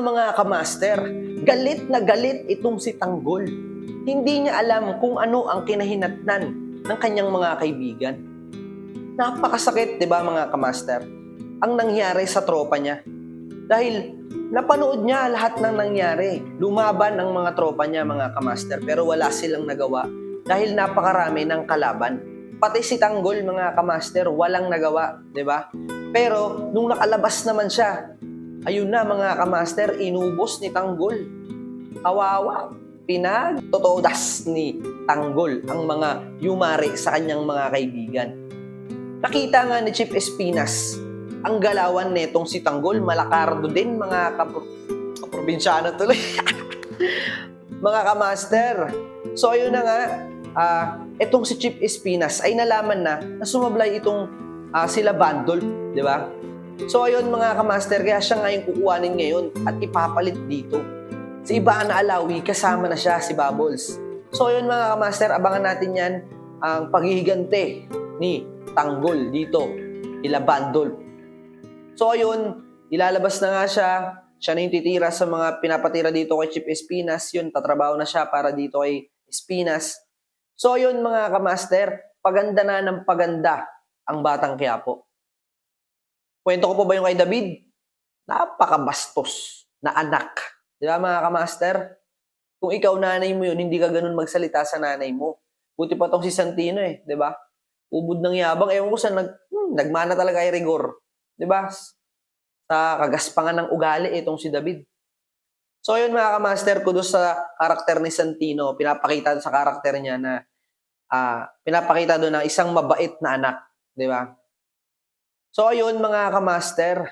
mga kamaster, galit na galit itong si Tanggol. Hindi niya alam kung ano ang kinahinatnan ng kanyang mga kaibigan. Napakasakit, di ba mga kamaster? Ang nangyari sa tropa niya. Dahil napanood niya lahat ng nangyari. Lumaban ang mga tropa niya, mga kamaster, pero wala silang nagawa dahil napakarami ng kalaban. Pati si Tanggol, mga kamaster, walang nagawa, di ba? Pero nung nakalabas naman siya, ayun na mga kamaster, inubos ni Tanggol. Kawawa, pinagtotodas ni Tanggol ang mga yumari sa kanyang mga kaibigan. Nakita nga ni Chief Espinas ang galawan netong si Tanggol, malakardo din mga kapro kaprobinsyano tuloy. mga kamaster. So ayun na nga, ah itong si Chief Espinas ay nalaman na na sumablay itong ah, sila Bandol, di ba? So ayun mga kamaster, kaya siya nga yung kukuhanin ngayon at ipapalit dito. Si Ibaan Alawi, kasama na siya si Bubbles. So ayun mga kamaster, abangan natin yan ang paghihigante ni Tanggol dito, ila Bandol. So ayun, ilalabas na nga siya, siya na yung titira sa mga pinapatira dito kay Chief Espinas, yun, tatrabaho na siya para dito kay Espinas. So ayun mga kamaster, paganda na ng paganda ang Batang Quiapo. Kwento ko po ba yung kay David? Napakabastos na anak. Di ba mga kamaster? Kung ikaw nanay mo yun, hindi ka ganun magsalita sa nanay mo. Buti pa tong si Santino eh, di ba? Ubod ng yabang. Ewan ko sa nag, hmm, nagmana talaga kay Rigor. Di ba? Sa kagaspangan ng ugali itong si David. So yun mga kamaster, kudos sa karakter ni Santino. Pinapakita sa karakter niya na ah, pinapakita doon na isang mabait na anak. Di ba? So ayun mga kamaster,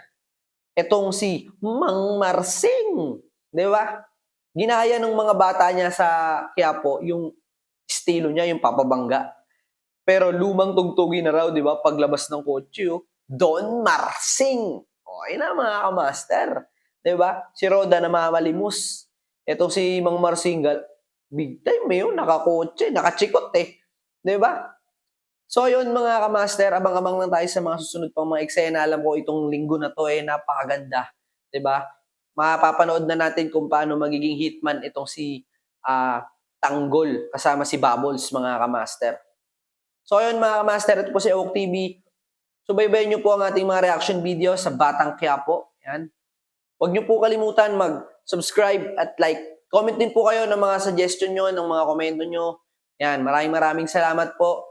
itong si Mang Marsing, di ba? Ginaya ng mga bata niya sa Quiapo yung estilo niya, yung papabangga. Pero lumang tugtugi na raw, di ba? Paglabas ng kotse, oh, Don Marsing. Okay na mga kamaster. Di ba? Si Roda na mamalimos. Itong si Mang Marsing, gal- big time eh, oh, nakakotse, nakachikot eh. Di ba? So yun mga kamaster, abang-abang lang tayo sa mga susunod pang mga eksena. Alam ko itong linggo na to eh napakaganda, ba? Mapapanood na natin kung paano magiging hitman itong si ah, Tanggol kasama si Bubbles mga kamaster. So yun mga kamaster, ito po si Oak TV. Subaybayan niyo po ang ating mga reaction video sa Batang Quiapo. Yan. Huwag niyo po kalimutan mag-subscribe at like. Comment din po kayo ng mga suggestion nyo, ng mga komento nyo. Yan, maraming maraming salamat po.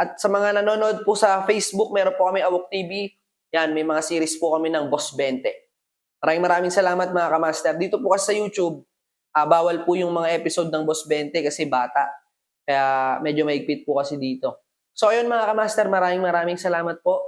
At sa mga nanonood po sa Facebook, meron po kami Awok TV. Yan, may mga series po kami ng Boss 20. Maraming maraming salamat mga kamaster. Dito po kasi sa YouTube, ah, bawal po yung mga episode ng Boss 20 kasi bata. Kaya medyo maigpit po kasi dito. So ayun mga kamaster, maraming maraming salamat po.